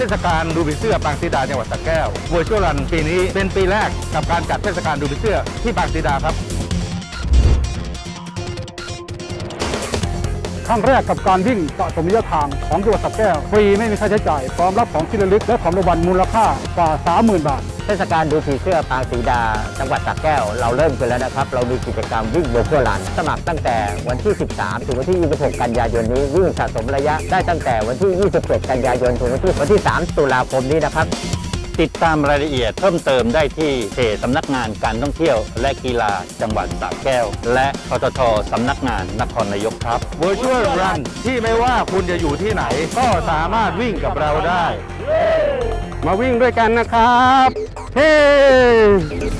เทศกาลดูผีเสื้อปางสีดาจังหวัดสระแก้ววัวชั่วรันปีนี้เป็นปีแรกกับการจัดเทศกาลดูผีเสื้อที่ปางสีดาครับครั้งแรกกับการวิ่งสะสมระยะทางของจังหวัดสระแก้วฟรีไม่มีค่าใช้จ่ายพร้อมรับของที่ระลึกและของรางวัลมูลค่ากว่า 30,000 บาท ทศกาลดูผีเสื้อปางสีดา จังหวัดสระแก้ว เราเริ่มกันแล้วนะครับ เรามีกิจกรรมวิ่งโบว์ลัน สมัครตั้งแต่วันที่ 13 ถึงวันที่ 26 กันยายนนี้ วิ่งสะสมระยะได้ตั้งแต่วันที่ 27 กันยายน ถึงวันที่วันที่ 3 ตุลาคมนี้นะครับ ติดตามรายละเอียดเพิ่มเติมได้ที่เพจสำนักงานการท่องเที่ยว และกีฬาจังหวัดสระแก้ว และปตทสำนักงานนครนายกครับ Virtual Run ที่ไม่ว่าคุณจะอยู่ที่ไหน ก็สามารถวิ่งกับเราได้ มาวิ่งด้วยกันนะครับ Hey!